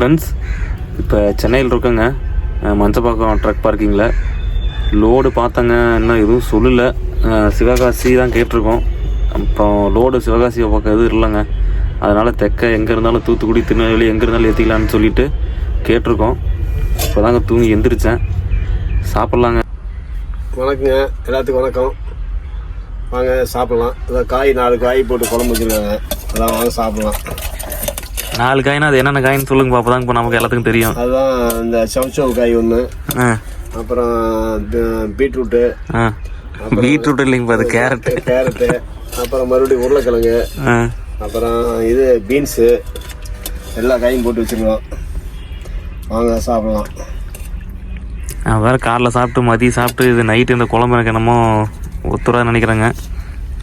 Friends இப்போ சென்னையில் இருக்கேங்க. மஞ்சப்பாக்கம் ட்ரக் பார்க்கிங்கில் லோடு பார்த்தாங்க இன்னும் எதுவும் சொல்லலை. சிவகாசி தான் கேட்டிருக்கோம். அப்புறம் லோடு சிவகாசியை பார்க்க எதுவும் இல்லைங்க. அதனால் தெக்க எங்கே இருந்தாலும் தூத்துக்குடி திருநெல்வேலி எங்கே இருந்தாலும் ஏற்றிக்கலான்னு சொல்லிட்டு கேட்டிருக்கோம். இப்போ தாங்க தூங்கி எந்திரிச்சேன். சாப்பிட்லாங்க. வணக்கங்க. எல்லாத்துக்கும் வணக்கம். வாங்க சாப்பிட்லாம். இதான் காய் நாலு காய் போட்டு குழம்பு வச்சுருக்காங்க. அதான் வாங்க சாப்பிட்லாம். நாலு காய்னா அது என்னென்ன காய்னு சொல்லுங்க பாப்பா தான் இப்போ நமக்கு எல்லாத்துக்கும் தெரியும். அதுதான் இந்த சவுச்சவு காய் ஒன்று அப்புறம் பீட்ரூட்டு. பீட்ரூட் இல்லைங்கப்பா அது கேரட்டு கேரட்டு. அப்புறம் மறுபடியும் உருளைக்கிழங்கு. அப்புறம் இது பீன்ஸு. எல்லா காயும் போட்டு வச்சுருக்கோம். வாங்க சாப்பிட்லாம். நான் வேறு காலைல சாப்பிட்டு மதியம் சாப்பிட்டு இது நைட்டு இந்த குழம்பு எனக்கு என்னமோ ஒத்துறா நினைக்கிறேங்க.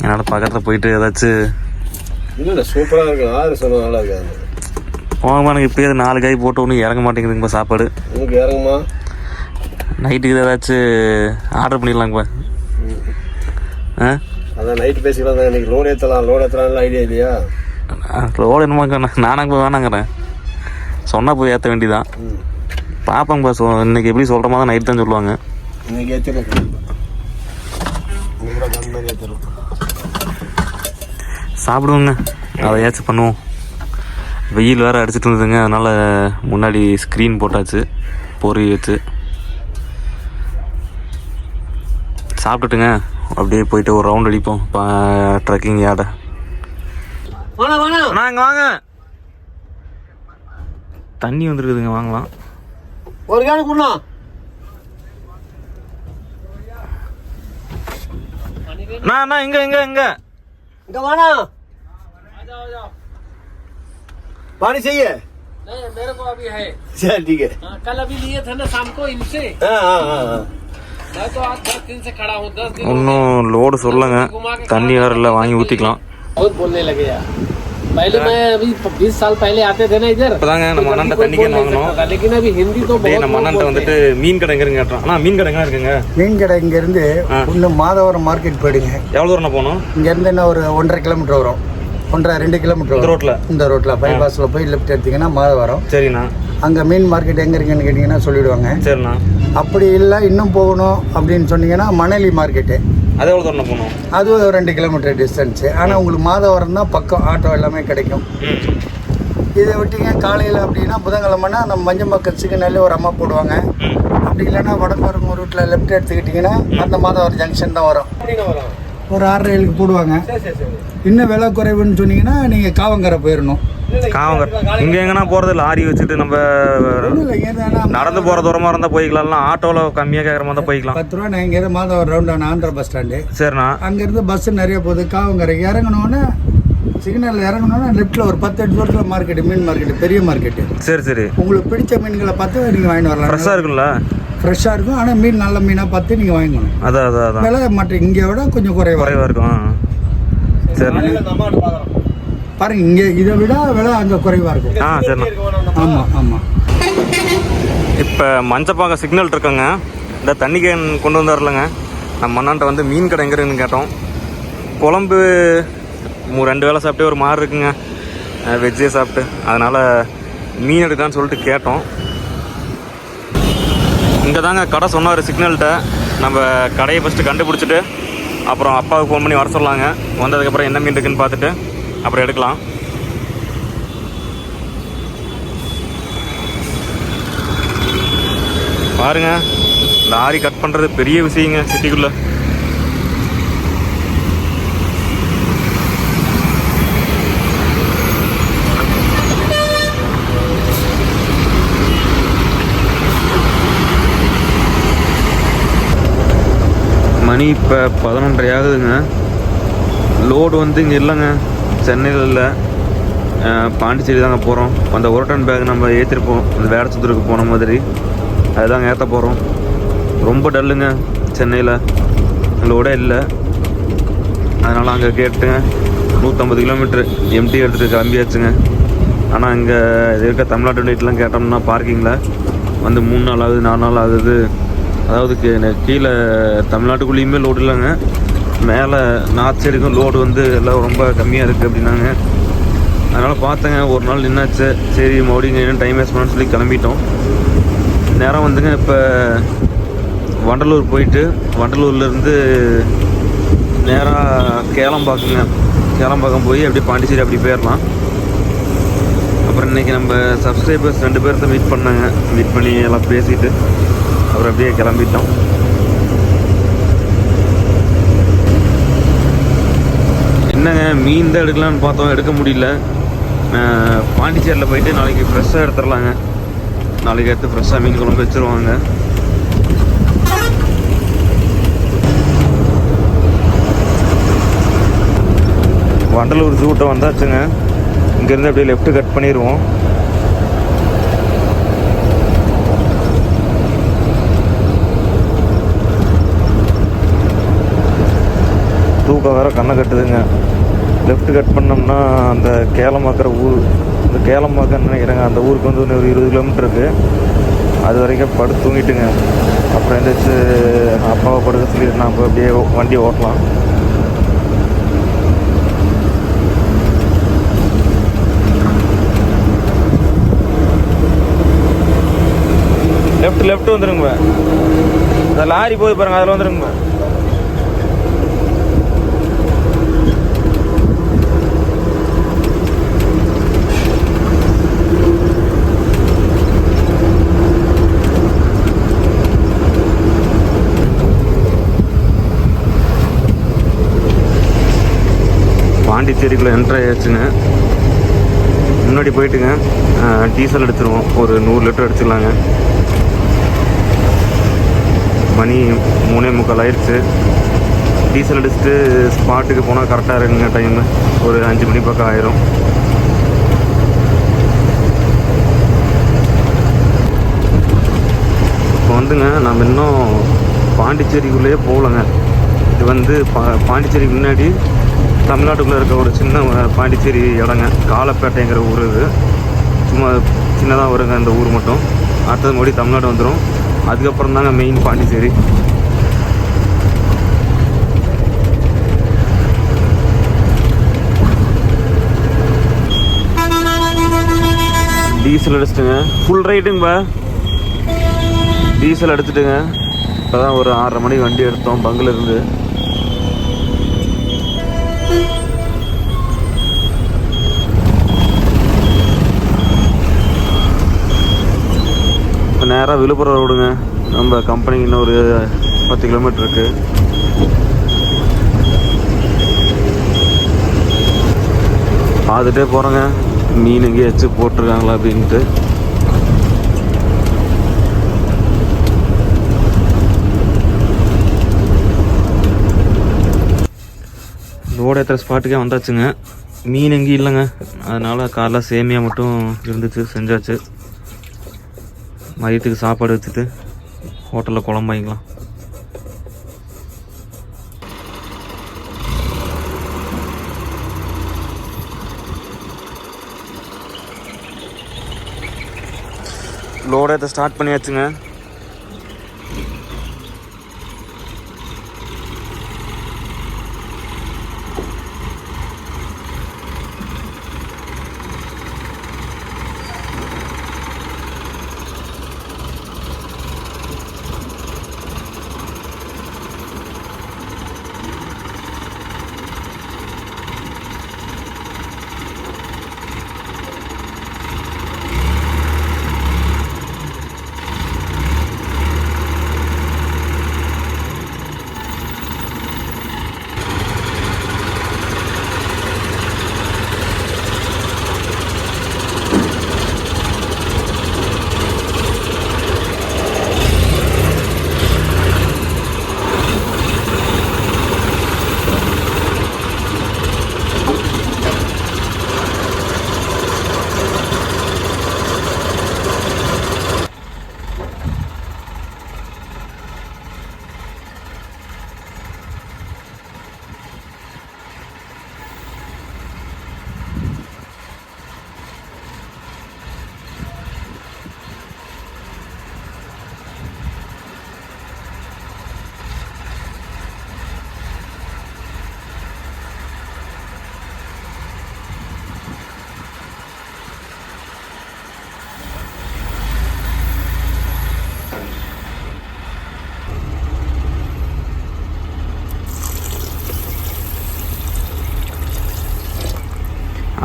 என்னால் பக்கத்தில் போயிட்டு ஏதாச்சும் இல்லை இல்லை சூப்பராக இருக்கும் யாரு சொன்ன நல்லா இருக்காது. எனக்கு இப்போயே நாலு காய் போட்டு ஒன்றும் இறங்க மாட்டேங்குதுங்கப்பா சாப்பாடு. உங்களுக்கு இறங்குமா? நைட்டுக்கு ஏதாச்சும் ஆர்டர் பண்ணிடலாங்கப்பா ஆ? அதான் நைட்டு பேசிக்கலாம் தான் இன்னைக்கு லோன் ஏற்றலாம் லோன் ஏற்றலாம்னு ஐடியா இல்லையா? லோடு என்னமாங்க நானாங்கப்பா வேணாங்கிறேன். சொன்னால் போய் ஏற்ற வேண்டியதான் பார்ப்போங்கப்பா சொ இன்னைக்கு எப்படி சொல்கிற மாதிரி நைட் தான் சொல்லுவாங்க. இன்னைக்கு ஏற்றிடலாம் சாப்பிடுவோங்க அதையாச்சும் பண்ணுவோம். வெயில் வேறு அடிச்சிட்டு இருந்ததுங்க. அதனால் முன்னாடி ஸ்க்ரீன் போட்டாச்சு. பொறி வச்சு. சாப்பிட்டுட்டுங்க. அப்படியே போயிட்டு ஒரு ரவுண்ட் அடிப்போம். ட்ரெக்கிங் யாட வாணா வாணா நாங்க வாங்க. தண்ணி வந்துருக்குதுங்க. வாங்கலாம் ஒரு கேனு குண்ணா அண்ணா அண்ணா இங்க இங்க இங்க. இங்க வாணா पानी चाहिए नहीं मेरे को अभी है चल ठीक है हाँ, कल अभी लिए थे ना शाम को इनसे हाँ हाँ हाँ हाँ मैं तो आज दस दिन से खड़ा हूँ दस दिन இன்னும் லோடு சொல்லங்க தண்ணி வேற இல்லை வாங்கி ஊற்றிக்கலாம் बहुत बोलने लगे यार पहले मैं अभी बीस साल पहले आते थे ना इधर இப்போதாங்க நம்ம அண்ணன்ட்ட कोई தண்ணி बोल கேன் नहीं வாங்கணும் सकता था, लेकिन अभी हिंदी तो அப்படியே बहुत நம்ம लोग அண்ணன்ட்ட बोलते வந்துட்டு மீன் கடை எங்க இருக்குங்க கேட்டோம் அண்ணா மீன் கடை எங்க இருக்குங்க மீன் கடை இங்கேருந்து ஒன்று மாதவரம் மார்க்கெட் போயிடுங்க எவ்வளோ தூரம் போகணும் இங்கேருந்து என்ன ஒரு ஒன்றரை கிலோமீட்டர் வரும் ஒன்றரை ரெண்டு கிலோமீட்டர் இந்த வரும். ரோட்ல? இந்த ரோட்டில் பைபாஸில் போய் லெஃப்ட் எடுத்தீங்கன்னா மாதவரம் சரிண்ணா. அங்கே மீன் மார்க்கெட் எங்கே இருக்குன்னு கேட்டிங்கன்னா சொல்லிடுவாங்க. சரிண்ணா. அப்படி இல்லை இன்னும் போகணும் அப்படின்னு சொன்னீங்கன்னா மணலி மார்க்கெட்டு அது எவ்வளோ தூரம் போகணும்? அது ஒரு ரெண்டு கிலோமீட்டர் டிஸ்டன்ஸு ஆனால் உங்களுக்கு மாதவரம் தான் பக்கம் ஆட்டோ எல்லாமே கிடைக்கும். இதை விட்டீங்க காலையில் அப்படின்னா புதன்கிழமைனா நம்ம மஞ்சள் சிக்கனில் ஒரு அம்மா போடுவாங்க. அப்படி இல்லைன்னா வடக்கு ரூட்டில் லெஃப்ட் எடுத்துக்கிட்டிங்கன்னா அந்த மாதவரம் ஜங்ஷன் தான் வரும். ஒரு ஆறரை ஏழுக்கு போடுவாங்க. இன்னும் விலை குறைவுன்னு சொன்னீங்கன்னா நீங்கள் காவங்கரை போயிடணும் காவங்கர். இங்க எங்கன்னா போறது லாரி வச்சுட்டு நம்ம இல்லை நடந்து போற தூரமா இருந்தா போய்க்கலாம் ஆட்டோல கம்மியா கேட்கற மாதிரி தான் போய்க்கலாம். பத்து ரூபா நான் இங்கேருந்து மாதவரம் ரவுண்டான ஆந்திரா பஸ் ஸ்டாண்டு சரிண்ணா. அங்கேருந்து பஸ்ஸு நிறைய போகுது காவங்கரைக்கு இறங்கினோன்னே சிக்னலில் இறங்கினோன்னே லெஃப்ட்டில் ஒரு பத்து அடி தூரத்தில் மார்க்கெட்டு மீன் மார்க்கெட்டு பெரிய மார்க்கெட்டு சரி சரி. உங்களுக்கு பிடிச்ச மீன்களை பார்த்து நீங்கள் வாங்கிட்டு வரலாம். ஃப்ரெஷ்ஷா இருக்குல்ல ஃப்ரெஷ்ஷாக இருக்கும் ஆனால் மீன் நல்ல மீனாக பார்த்து நீங்கள் வாங்கிக்கணும். அதான் அதான் விலை மற்ற இங்கே விட கொஞ்சம் குறைவா குறைவா இருக்கும். சரிண்ணா பாருங்க இங்கே இதை விட விலை அங்கே குறைவாக இருக்கும் ஆ சரிண்ணா ஆமாம் ஆமாம் இப்போ மஞ்சப்பாக்கம் சிக்னல் இருக்குங்க. இந்த தண்ணி கேன் கொண்டு வந்தார்லங்க. நம்ம அண்ணான்ட்ட வந்து மீன் கடை எங்க இருக்குன்னு கேட்டோம். குழம்பு மூ- ரெண்டு வேளை சாப்பிட்டே ஒரு மாதிரி இருக்குங்க. வெஜ்ஜே சாப்பிட்டு. அதனால் மீன் எடுக்கலான்னு சொல்லிட்டு கேட்டோம். இங்கே தாங்க கடை சொன்னார் சிக்னல்கிட்ட. நம்ம கடையை ஃபஸ்ட்டு கண்டுபிடிச்சிட்டு அப்புறம் அப்பாவுக்கு ஃபோன் பண்ணி வர சொல்லாங்க. வந்ததுக்கப்புறம் என்ன மீன் இருக்குன்னு பார்த்துட்டு அப்புறம் எடுக்கலாம். பாருங்க லாரி கட் பண்ணுறது பெரிய விஷயங்க சிட்டிக்குள்ளே. மணி இப்போ பதினொன்றரை ஆகுதுங்க லோடு வந்து இங்கே இல்லைங்க. சென்னையில் இல்லை. பாண்டிச்சேரி தாங்க போகிறோம் அந்த ஒரு டன் பேக் நம்ம ஏற்றிருப்போம் அந்த வேடச்சந்தூருக்கு போன மாதிரி. அதுதாங்க ஏற்ற போகிறோம் ரொம்ப டல்லுங்க சென்னையில். லோடே இல்லை. அதனால் அங்கே கேட்டுங்க. நூற்றம்பது கிலோமீட்ரு எம்டி எடுத்துகிட்டு கிளம்பியாச்சுங்க. ஆனால் இங்கே இது இருக்க தமிழ்நாட்டு லைட்லாம் கேட்டோம்னா பார்க்கிங்கில் வந்து மூணு நாள் ஆகுது நாலு நாள் ஆகுது. அதாவது கீ- கீழே தமிழ்நாட்டுக்குள்ளேயுமே லோடு இல்லைங்க. மேலே நார்த் சைடுக்கும் லோடு வந்து எல்லாம் ரொம்ப கம்மியாக இருக்குது அப்படின்னாங்க. அதனால் பார்த்தேங்க ஒரு நாள் நின்னாச்சு. சரி மறுபடியும் என்ன டைம் வேஸ்ட் பண்ணு சொல்லி கிளம்பிட்டோம். நேரம் வந்துங்க இப்போ வண்டலூர் போயிட்டு வண்டலூர்லேருந்து நேராக கேளம்பாக்குங்க. கேளம்பாக்கம் போய் அப்படியே பாண்டிச்சேரி அப்படி போயிடலாம். அப்புறம் இன்றைக்கி நம்ம சப்ஸ்கிரைபர்ஸ் ரெண்டு பேர்த்த மீட் பண்ணாங்க. மீட் பண்ணி எல்லாம் பேசிட்டு. அவர் அப்படியே கிளம்பிட்டோம். என்னங்க மீன் தான் எடுக்கலாம்னு பார்த்தோம் எடுக்க முடியல. பாண்டிச்சேரியில் போயிட்டு நாளைக்கு ஃப்ரெஷ்ஷாக எடுத்துடலாங்க. நாளைக்கு எடுத்து ஃப்ரெஷ்ஷாக மீன் குழம்பு வச்சுருவாங்க. வண்டலூர் ஜூட்டை வந்தாச்சுங்க. இங்கேருந்து அப்படியே லெஃப்ட் கட் பண்ணிடுவோம். தூக்கம் வேற கண்ணை கட்டுதுங்க. லெஃப்ட் கட் பண்ணோம்னா அந்த கேளமாக்கிற ஊர் இந்த கேளமாக்கன்னு நினைக்கிறேங்க. அந்த ஊருக்கு வந்து இன்னும் ஒரு இருபது கிலோமீட்டர் இருக்குது அது வரைக்கும் படுத்து தூங்கிட்டுங்க. அப்புறம் எந்திரிச்சு அப்பாவை படுக்க சொல்லிட்டு நான் அப்போ அப்படியே வண்டி ஓட்டலாம். லெஃப்ட் லெஃப்ட் வந்துருங்க. இந்த லாரி போய் பாருங்க அதில் வந்துருங்க. பாண்டிச்சேரிக்குள்ளே என்ட்ரு ஆயாச்சுங்க. முன்னாடி போயிட்டுங்க. டீசல் எடுத்துருவோம். ஒரு நூறு லிட்டர் எடுத்துக்கலாங்க. மணி மூணே முக்கால் ஆயிடுச்சு டீசல் அடிச்சுட்டு ஸ்பாட்டுக்கு போனால் கரெக்டாக இருக்குங்க டைமு ஒரு அஞ்சு மணி பக்கம் ஆயிரும். இப்போ வந்துங்க நம்ம இன்னும் பாண்டிச்சேரிக்குள்ளேயே போகலங்க. இது வந்து பா பாண்டிச்சேரிக்கு முன்னாடி தமிழ்நாட்டுக்குள்ளே இருக்க ஒரு சின்ன பாண்டிச்சேரி இடங்க காலப்பேட்டைங்கிற ஊர் இது. சும்மா சின்னதாக வருங்க அந்த ஊர் மட்டும். அடுத்தது மறுபடி தமிழ்நாடு வந்துடும் அதுக்கப்புறம் தாங்க மெயின் பாண்டிச்சேரி. டீசல் அடிச்சிட்டுங்க. ஃபுல் ரைட்டுங்கப்பா டீசல் அடிச்சிட்டுங்க. இப்போ தான் ஒரு ஆறரை மணிக்கு வண்டி எடுத்தோம் பங்கில் இப்போ நேராக விழுப்புரம் ரோடுங்க. நம்ம கம்பெனி இன்னும் ஒரு பத்து கிலோமீட்டர் இருக்குது பார்த்துட்டே போகிறோங்க மீன் எங்கேயும் வச்சு போட்டிருக்காங்களா அப்படின்ட்டு. ரோடு ஏற்றுற ஸ்பாட்டுக்கே வந்தாச்சுங்க. மீன் எங்கேயும் இல்லைங்க. அதனால் காரில் சேமியா மட்டும் இருந்துச்சு செஞ்சாச்சு. மதியத்துக்கு சாப்பாடு வச்சுட்டு ஹோட்டலில் குழம்பு வாங்கிக்கலாம். லோடு ஏற்ற ஸ்டார்ட் பண்ணியாச்சுங்க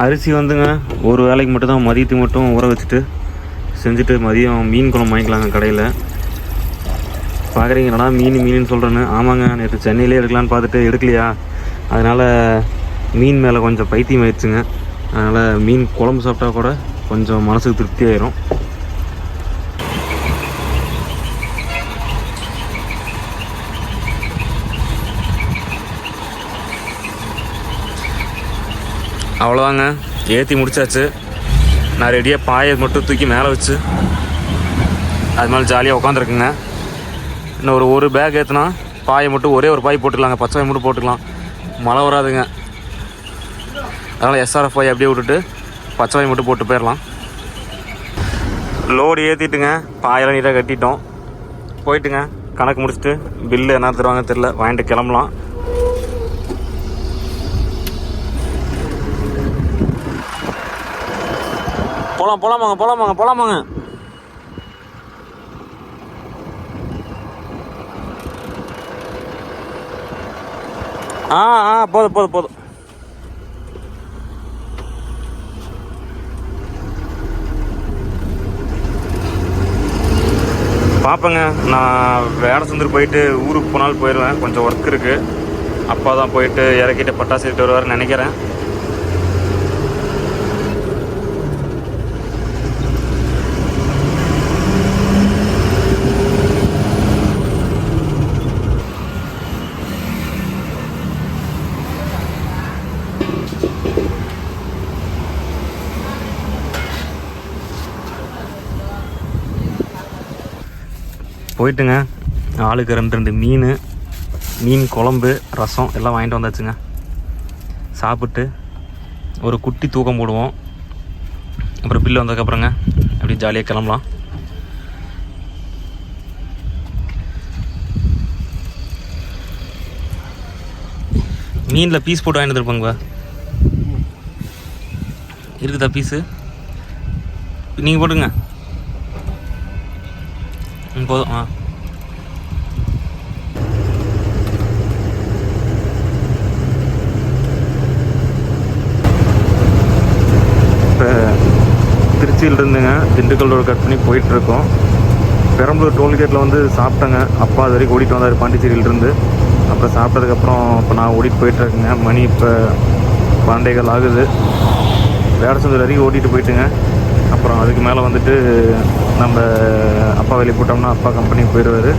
அரிசி வந்துங்க. ஒரு வேலைக்கு மட்டும் தான் மதியத்துக்கு மட்டும் ஊற வச்சுட்டு செஞ்சுட்டு மதியம் மீன் குழம்பு வாங்கிக்கலாங்க கடையில். பார்க்குறீங்களா மீன் மீன் சொல்கிறேன்னு ஆமாங்க நேற்று சென்னையிலே எடுக்கலான்னு பார்த்துட்டு எடுக்கலையா? அதனால் மீன் மேலே கொஞ்சம் பைத்தியம் ஆயிடுச்சுங்க. அதனால் மீன் குழம்பு சாப்பிட்டா கூட கொஞ்சம் மனசுக்கு திருப்தி ஆயிரும். அவ்வளோதாங்க ஏற்றி முடிச்சாச்சு. நான் ரெடியாக பாயை மட்டும் தூக்கி மேலே வச்சு அது மேலே ஜாலியாக உட்காந்துருக்குங்க இன்னும் ஒரு ஒரு பேக் ஏற்றுனா பாயை மட்டும் ஒரே ஒரு பாய் போட்டுக்கலாங்க. பச்சை பாய் மட்டும் போட்டுக்கலாம். மழை வராதுங்க. அதனால் எஸ்ஆர்எஃப் பாய் அப்படியே விட்டுட்டு பச்சை பாய் மட்டும் போட்டு போயிடலாம் லோடு ஏற்றிட்டுங்க பாயெல்லாம் நீட்டாக கட்டிட்டோம். போயிட்டுங்க. கணக்கு முடிச்சுட்டு பில்லு என்ன தருவாங்க தெரில வாங்கிட்டு கிளம்பலாம். போலாம் போலாமாங்க போலாமாங்க போகலாமாங்க ஆ ஆ போதும் போதும் போதும். பார்ப்பேங்க நான் வேலை செஞ்சுட்டு போயிட்டு ஊருக்கு போனாலும் போயிடுவேன். கொஞ்சம் ஒர்க் இருக்குது அப்பா தான் போயிட்டு இறக்கிட்டு பட்டாசு வருவார்னு வருவாருன்னு நினைக்கிறேன். போயிட்டுங்க. ஆளுக்கு ரெண்டு ரெண்டு மீன் மீன் குழம்பு ரசம் எல்லாம் வாங்கிட்டு வந்தாச்சுங்க. சாப்பிட்டு ஒரு குட்டி தூக்கம் போடுவோம். அப்புறம் பில்லு வந்ததுக்கப்புறங்க அப்படியே ஜாலியாக கிளம்பலாம். மீனில் பீஸ் போட்டு வாங்கிட்டு வந்துருப்பாங்க. இருக்குதா பீஸு நீங்கள் போட்டுங்க போதும் ஆ. இப்போ திருச்சியில் இருந்துங்க திண்டுக்கல் ரோடு கட் பண்ணி போயிட்டுருக்கோம். பெரம்பலூர் டோல்கேட்டில் வந்து சாப்பிட்டேங்க. அப்பா அது வரைக்கும் ஓடிட்டு வந்தார் பாண்டிச்சேரியிலேருந்து அப்புறம் சாப்பிட்டதுக்கப்புறம் இப்போ நான் ஓடிட்டு போயிட்டுருக்கேங்க. மணி இப்போ பன்னெண்டேகால் ஆகுது. வேடசந்தூர் வரைக்கும் ஓட்டிகிட்டு போயிட்டுங்க. அப்புறம் அதுக்கு மேலே வந்துட்டு நம்ம அப்பா வெளியே போட்டோம்னா அப்பா கம்பெனிக்கு போயிடுவார்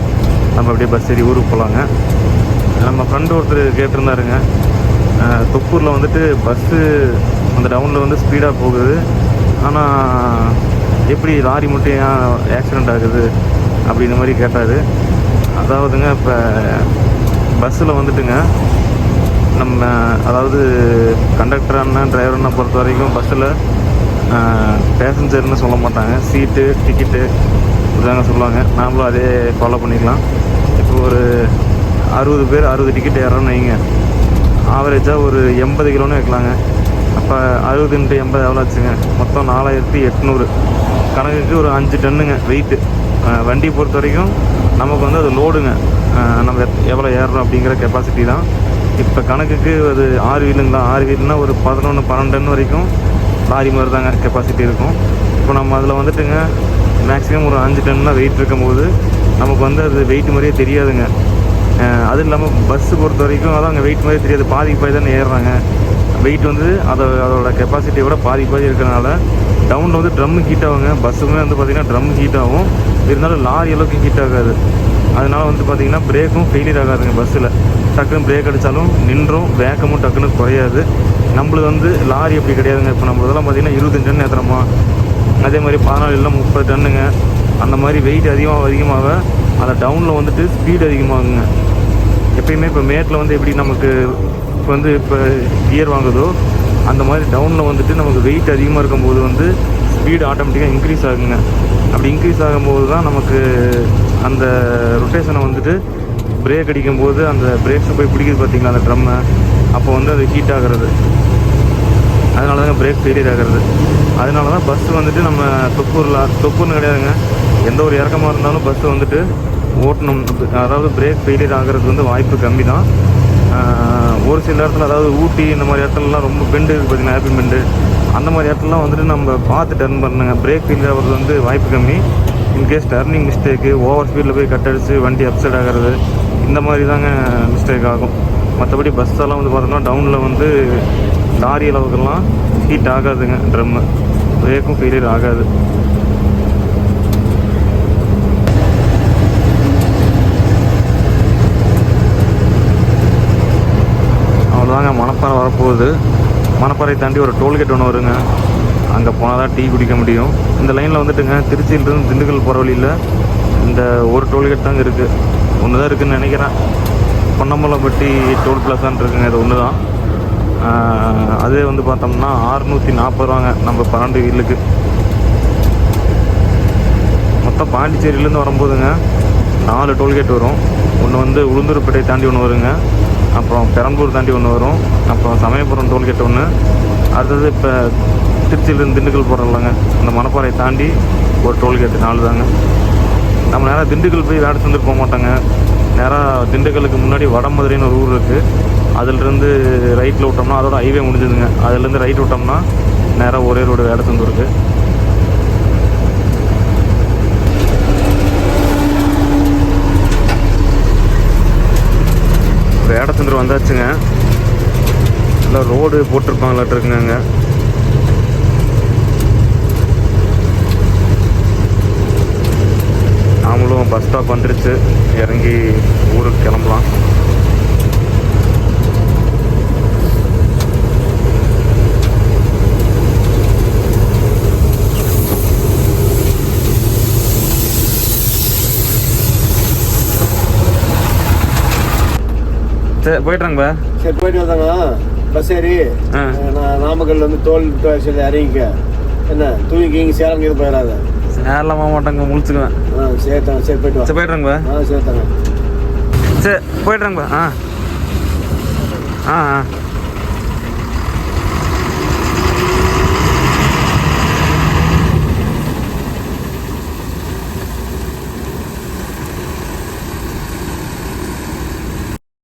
நம்ம அப்படியே பஸ் ஏறி ஊருக்கு போகலாங்க நம்ம ஃப்ரெண்டு ஒருத்தர் கேட்டிருந்தாருங்க. தொப்பூரில் வந்துட்டு பஸ்ஸு அந்த டவுனில் வந்து ஸ்பீடாக போகுது. ஆனால் எப்படி லாரி மட்டும் ஏன் ஆக்சிடெண்ட் ஆகுது அப்படின்ற மாதிரி கேட்டார். அதாவதுங்க இப்போ பஸ்ஸில் வந்துட்டுங்க நம்ம அதாவது கண்டக்டர் அண்ணன் டிரைவர் அண்ணன் பொறுத்த வரைக்கும் பஸ்ஸில் பேசஞ்சர்னு சொல்ல மாட்டாங்க. சீட்டு டிக்கெட்டு இதுதாங்க சொல்லுவாங்க. நாமளும் அதே ஃபாலோ பண்ணிக்கலாம். இப்போ ஒரு அறுபது பேர் அறுபது டிக்கெட் ஏறோம்னு வைங்க. ஆவரேஜாக ஒரு எண்பது கிலோன்னு வைக்கலாங்க. அப்போ அறுபது இன்ட்டு எண்பது எவ்வளோ ஆச்சுங்க? மொத்தம் நாலாயிரத்தி எட்நூறு. கணக்குக்கு ஒரு அஞ்சு டன்னுங்க வெயிட்டு வண்டி பொறுத்த வரைக்கும் நமக்கு வந்து அது லோடுங்க நம்ம எத்- எவ்வளோ ஏறுறோம் அப்படிங்கிற கெப்பாசிட்டி தான். இப்போ கணக்குக்கு அது ஆறு வீலுங்களா? ஆறு வீலுனா ஒரு பதினொன்று பன்னெண்டு டன் வரைக்கும் லாரி மாதிரி தாங்க கெப்பாசிட்டி இருக்கும். இப்போ நம்ம அதில் வந்துட்டுங்க மேக்ஸிமம் ஒரு அஞ்சு டன் தான் வெயிட் இருக்கும்போது நமக்கு வந்து அது வெயிட் மாதிரியே தெரியாதுங்க. அதுவும் அது இல்லாமல் பஸ்ஸு பொறுத்த வரைக்கும் அதான் அங்கே வெயிட் மாதிரி தெரியாது. பாதிக்கு பாதி தானே ஏறுறாங்க. வெயிட் வந்து அதை அதோட கெப்பாசிட்டியை விட பாதி பாதி இருக்கிறனால டவுனில் வந்து ட்ரம்மு ஹீட் ஆகுங்க. பஸ்ஸுமே வந்து பார்த்திங்கன்னா ட்ரம் ஹீட் ஆகும். இருந்தாலும் லாரி அளவுக்கு ஹீட் ஆகாது. அதனால் வந்து பார்த்திங்கன்னா பிரேக்கும் ஃபெயிலியர் ஆகாதுங்க பஸ்ஸில். டக்குன்னு பிரேக் அடித்தாலும் நின்றும் வேகமும் டக்குன்னு குறையாது. நம்மளுக்கு வந்து லாரி அப்படி கிடையாதுங்க. இப்போ நம்மளதெல்லாம் பார்த்திங்கன்னா இருபத்தஞ்சு டன் ஏற்றுறோமா அதே மாதிரி பதினாலு இல்லை முப்பது டன்னுங்க. அந்த மாதிரி வெயிட் அதிகமாக அதிகமாக அந்த டவுனில் வந்துட்டு ஸ்பீடு அதிகமாகுங்க. எப்பயுமே இப்போ மேட்டில் வந்து எப்படி நமக்கு இப்போ வந்து இப்போ கியர் வாங்குதோ அந்த மாதிரி டவுனில் வந்துட்டு நமக்கு வெயிட் அதிகமாக இருக்கும்போது வந்து ஸ்பீடு ஆட்டோமேட்டிக்காக இன்க்ரீஸ் ஆகுங்க. அப்படி இன்க்ரீஸ் ஆகும்போது தான் நமக்கு அந்த ரொட்டேஷனை வந்துட்டு பிரேக் அடிக்கும்போது அந்த பிரேக்ஸை போய் பிடிக்குது பார்த்தீங்களா அந்த ட்ரம்மை அப்போ வந்து அது ஹீட் ஆகிறது. அதனால தாங்க பிரேக் ஃபெயிலியர் ஆகிறது. அதனால தான் பஸ் வந்துட்டு நம்ம தொப்பூரில் தொப்பூர்னு கிடையாதுங்க. எந்த ஒரு இறக்கமாக இருந்தாலும் பஸ்ஸை வந்துட்டு ஓட்டணும். அதாவது பிரேக் ஃபெயிலியர் ஆகிறது வந்து வாய்ப்பு கம்மி தான் ஒரு சில இடத்துல அதாவது ஊட்டி இந்த மாதிரி இடத்துலலாம் ரொம்ப பெண்டு இருக்குது பார்த்தீங்கன்னா ஆப்பிள் பெண்டு அந்த மாதிரி இடத்துலலாம் வந்துட்டு நம்ம பார்த்து டர்ன் பண்ணுங்க. பிரேக் ஃபீல் ஆகிறது வந்து வாய்ப்பு கம்மி. இன்கேஸ் டர்னிங் மிஸ்டேக்கு ஓவர் ஸ்பீடில் போய் கட் அடித்து வண்டி அப்செட் ஆகிறது இந்த மாதிரி தாங்க மிஸ்டேக் ஆகும். மற்றபடி பஸ் எல்லாம் வந்து பார்த்தோம்னா டவுனில் வந்து லாரி அளவுக்கெல்லாம் ஹீட் ஆகாதுங்க ட்ரம்மு பிரேக்கும் ஃபெயிலியர் ஆகாது. அவ்வளோதாங்க மணப்பாறை வரப்போகுது. மணப்பாறை தாண்டி ஒரு டோல்கேட் ஒன்று வருங்க. அங்கே போனால் தான் டீ குடிக்க முடியும். இந்த லைனில் வந்துட்டுங்க திருச்சியிலிருந்து திண்டுக்கல் போகிற வழியில் இந்த ஒரு டோல்கேட் தாங்க இருக்குது ஒன்று தான் இருக்குதுன்னு நினைக்கிறேன். பொன்னம்பலப்பட்டி டோல் பிளாசான் இருக்குங்க இது ஒன்று தான் அதே வந்து பார்த்தோம்னா ஆறுநூற்றி நாற்பது ரூபாங்க நம்ம பன்னெண்டு வீலுக்கு. மொத்தம் பாண்டிச்சேரியிலேருந்து வரும்போதுங்க நாலு டோல்கேட் வரும். ஒன்று வந்து உளுந்தூர்பேட்டை தாண்டி ஒன்று வருங்க. அப்புறம் பெரம்பூர் தாண்டி ஒன்று வரும். அப்புறம் சமயபுரம் டோல்கேட் ஒன்று அடுத்தது இப்போ திருச்சியிலேருந்து திண்டுக்கல் போகிறோம்லங்க அந்த மணப்பாறை தாண்டி ஒரு டோல்கேட் நாலு தாங்க நம்ம நேராக திண்டுக்கல் போய் வேலை செஞ்சுட்டு போக மாட்டாங்க. நேராக திண்டுக்கலுக்கு முன்னாடி வடமதுரைன்னு ஒரு ஊர் இருக்குது அதிலிருந்து ரைட்டில் விட்டோம்னா அதோட ஹைவே முடிஞ்சுதுங்க. அதுலேருந்து ரைட் விட்டோம்னா நேராக ஒரே ரோடு வேலை வந்தாச்சுங்க. எல்லாம் ரோடு போட்டிருப்பாங்களாட்டு இருக்குங்க நாமளும் பஸ் ஸ்டாப் வந்துருச்சு. இறங்கி ஊருக்கு கிளம்பலாம். சரி போயிட்டுறாங்கப்பா. சரி போயிட்டு வந்தாங்க பஸ் ஏறி. நான் நாமக்கல் வந்து தோல் சொல்லி இறங்கிக்க. என்ன தூங்கி இங்கே சேலம் இது போயிடாத. சேரலாமா மாட்டாங்க முழிச்சுக்குவேன். ஆ சேர்த்தாங்க சரி போயிட்டு சரி போயிட்டுறாங்கப்பா. ஆ சேர்த்தாங்க சரி போயிட்டுறாங்கப்பா ஆ. ஆ ஆ.